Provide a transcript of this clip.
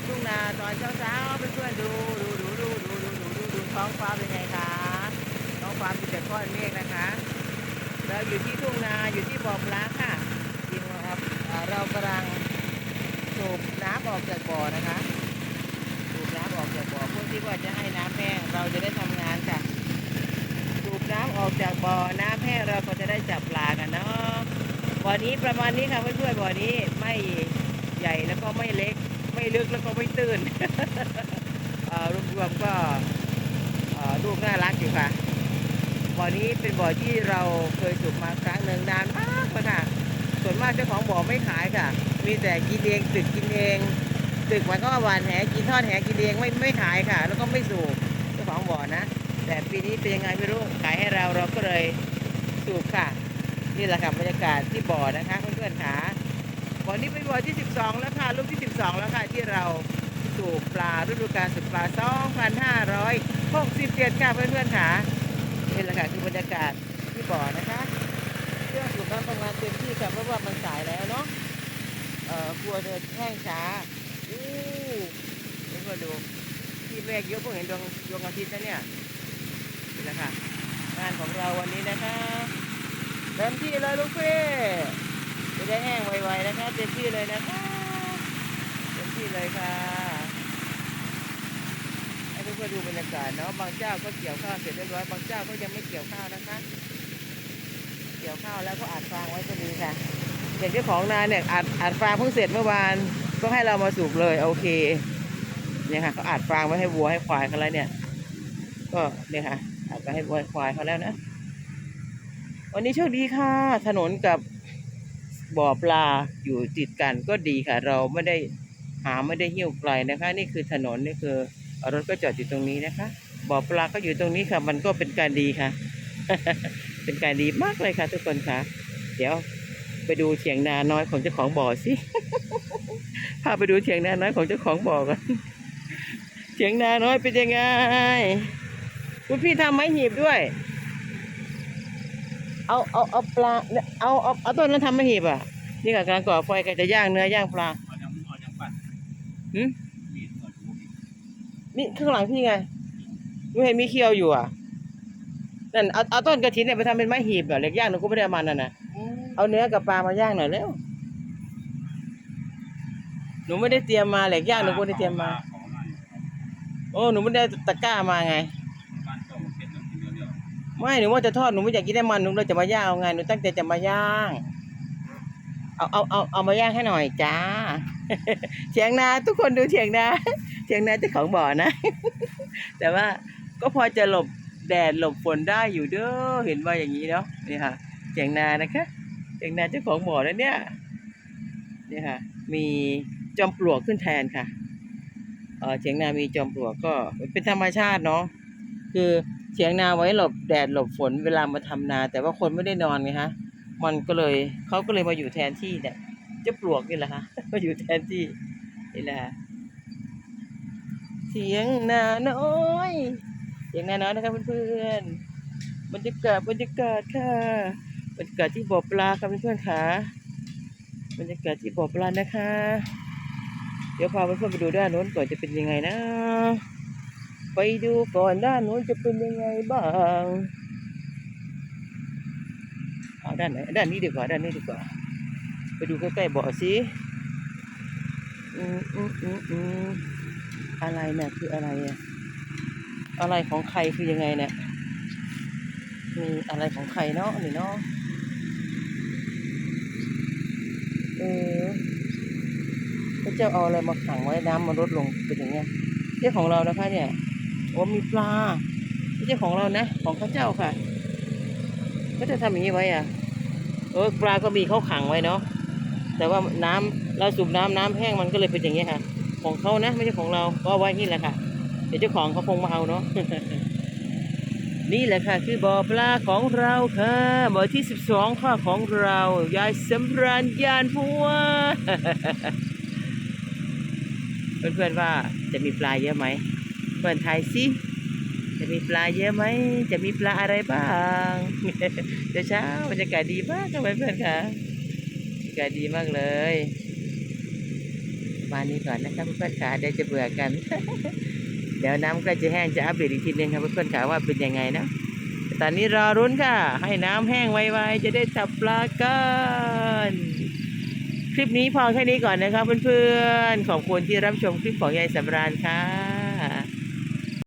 านทุ่งนาตอนเช้าๆเพื่อนๆดูดูดูดูดูดูดูดูดูท้องฟ้าเป็นไงคะท้องฟ้ามีแต่ก้อนเมฆนะคะ เราอยู่ที่ทุ่งนาอยู่ที่บ่อปลาค่ะจริงครับเรากำลังสูบน้ำออกจากบ่อนะคะสูบน้ำออกจากบ่อเพื่อที่ว่าจะให้น้ำแห้งเราจะได้ทำงานค่ะสูบน้ำออกจากบ่อน้ำแห้งเราก็จะได้จับปลากันเนาะบ่อนี้ประมาณนี้ค่ะเพื่อนๆบ่อนี้ไม่ใหญ่แล้วก็ไม่เล็ก ไม่ลึกแล้วก็ไม่ตื้นรวมๆก็เอ่อลูกน่ารักอยู่ค่ะ บ่อนี้เป็นบ่อที่เราเคยสูบมาครั้งหนึ่งนานมากแล้วค่ะ ส่วนมากเจ้าของบ่อไม่ขายค่ะ มีแต่กินเองตึกกินเองตึกมันก็หวานแหกินทอดแหกินเองไม่ไม่ขายค่ะ แล้วก็ไม่สูบเจ้าของบ่อนะ แต่ปีนี้เป็นยังไงไม่รู้ขายให้เราเราก็เลยสูบค่ะ นี่แหละค่ะบรรยากาศที่บ่อนะคะเพื่อนๆค่ะ บ่อนี้เป็นบ่อที่ 12 แล้วค่ะลูกที่ 12 แล้วค่ะที่เราสูบปลาฤดูกาลสูบปลา 2,567 ค่ะเพื่อนๆค่ะนี่แหละค่ะคือบรรยากาศที่บ่อนะคะเครื่องสูบน้ำทำงานเต็มที่ค่ะเพราะว่ามันสายแล้วเนาะเอ่อกลัวจะแห้งช้าอู้นี่ก็ดูที่เมฆเยอะเพิ่งเห็นดวงดวงอาทิตย์นะเนี่ยนี่แหละค่ะงานของเราวันนี้นะคะเต็มที่เลยลูกพี่ จะได้แห้งไวๆนะคะเต็มที่เลยนะคะเต็มที่เลยค่ะให้เพื่อนๆดูบรรยากาศเนาะบางเจ้าก็เกี่ยวข้าวเสร็จเรียบร้อยบางเจ้าก็ยังไม่เกี่ยวข้าวนะคะ เกี่ยวข้าวแล้วก็อัดฟางไว้ก็ดีค่ะอย่างเจ้าของนาเนี่ยอัดอัดฟางเพิ่งเสร็จเมื่อวานก็ให้เรามาสูบเลยโอเคเนี่ยค่ะเขาอัดฟางไว้ให้วัวให้ควายเขาแล้วเนี่ย ก็เนี่ยค่ะอาจจะให้บอยควายเขาแล้วนะ วันนี้โชคดีค่ะ ถนนกับ บ่อปลาอยู่ติดกันก็ดีค่ะ เราไม่ได้หาไม่ได้หิ้วไกลนะคะ นี่คือถนนนี่คือรถก็จอดอยู่ตรงนี้นะคะ บ่อปลาก็อยู่ตรงนี้ค่ะ มันก็เป็นการดีค่ะ เป็นการดีมากเลยค่ะ ทุกคนค่ะ เดี๋ยวไปดูเถียงนาน้อยของเจ้าของบ่อสิพาไปดูเถียงนาน้อยของเจ้าของบ่อกันเถียงนาน้อยเป็นยังไงคุณพี่ทำไม้หีบด้วย เอาเอาเอาปลาเอาเอาเอาต้นนั้นทำไม้หีบอะ นี่กับการก่อไฟก็จะย่างเนื้อย่างปลาเอายังเอายังปั่นหืมมีดก่อนดูนี่ข้างหลังพี่ไงหนูเห็นมีเคียวอยู่อะนั่นเอาเอาต้นกระถินเนี่ยไปทำเป็นไม้หีบเหรอเล็กย่างหนูก็ไม่ได้เอามันน่ะนะเอาเนื้อกับปลามาย่างหน่อยเร็วหนูไม่ได้เตรียมมาเหล็กย่างหนูก็ไม่ได้เตรียมมาของมันโอ้หนูไม่ได้ตะกร้ามาไง ไม่หนูว่าจะทอดหนูไม่อยากกินได้มันหนูเลยจะมาย่างเอาไงหนูตั้งใจจะมาย่าง เอาเอาเอาเอามาย่างให้หน่อยจ้าเถียงนาทุกคนดูเถียงนาเถียงนาเจ้าของบ่อนะ แต่ว่าก็พอจะหลบแดดหลบฝนได้อยู่เด้อเห็นว่าอย่างนี้เนาะนี่ค่ะเถียงนานะคะเถียงนาเจ้าของบ่อแล้วเนี่ยนี่ค่ะ มีจอมปลวกขึ้นแทนค่ะเออเถียงนามีจอมปลวกก็เป็นธรรมชาติเนาะคือ เถียงนาไว้หลบแดดหลบฝนเวลามาทำนา แต่ว่าคนไม่ได้นอนไงฮะ มันก็เลยเขาก็เลยมาอยู่แทนที่เนี่ยเจะปลวกนี่แหละฮะมาอยู่แทนที่นี่แหละเถียงนาน้อยเถียงนาน้อยนะครับเพื่อนๆบรรยากาศบรรยากาศค่ะบรรยากาศที่บ่อปลาครับเพื่อนๆค่ะบรรยากาศที่บ่อปลานะคะ เดี๋ยวพาเพื่อนๆไปดูด้านโน้นก่อนจะเป็นยังไงนะ ไปดูก่อนด้านนู้นจะเป็นยังไงบ้างเอาด้านไหนด้านนี้ดีกว่าด้านนี้ดีกว่า ไปดูใกล้ๆบ่อสิอืมอืมอืมอืมอะไรเนี่ยคืออะไรอะอะไรของใครคือยังไงเนี่ยมีอะไรของใครเนาะนี่เนาะเออพระเจ้าเอาอะไรมาขังไว้น้ำมันลดลงเป็นอย่างเงี้ยเจ้าของเรานะคะเนี่ย โอ้มีปลาไม่ใช่ของเรานะ ของข้าเจ้าค่ะ ก็จะทำอย่างนี้ไว้อะเออปลาก็มีเขาขังไว้เนาะแต่ว่าน้ำเราสูบน้ำน้ำแห้งมันก็เลยเป็นอย่างนี้ค่ะ ของเขานะไม่ใช่ของเราก็าไว้นี่แหละค่ะ เดี๋ยวเจ้าของเขาคงมาเอาเนาะนี่แหละค่ะ คือบ่อปลาของเราค่ะบ่อที่สิบสองค่ะของเรายายสำราญยานพัวเพื่อนๆว่าจะมีปลาเยอะไหม เปิดไทยสิจะมีปลาเยอะไหม จะมีปลาอะไรบ้าง เดี๋ยวเช้าบรรยากาศดีมากค่ะเพื่อนๆค่ะบรรยากาศดีมากเลยมานี้ก่อนนะครับเพื่อนๆค่ะเดี๋ยวจะเบื่อกัน เดี๋ยวน้ำใกล้จะแห้งจะอัปเดตอีกทีนึงครับเพื่อนๆค่ะว่าเป็นยังไงนะแต่ตอนนี้รอรุ้นค่ะ ให้น้ำแห้งไวๆจะได้จับปลากันคลิปนี้พอแค่นี้ก่อนนะครับเพื่อนๆขอบคุณที่รับชมคลิปของยายสำราญค่ะ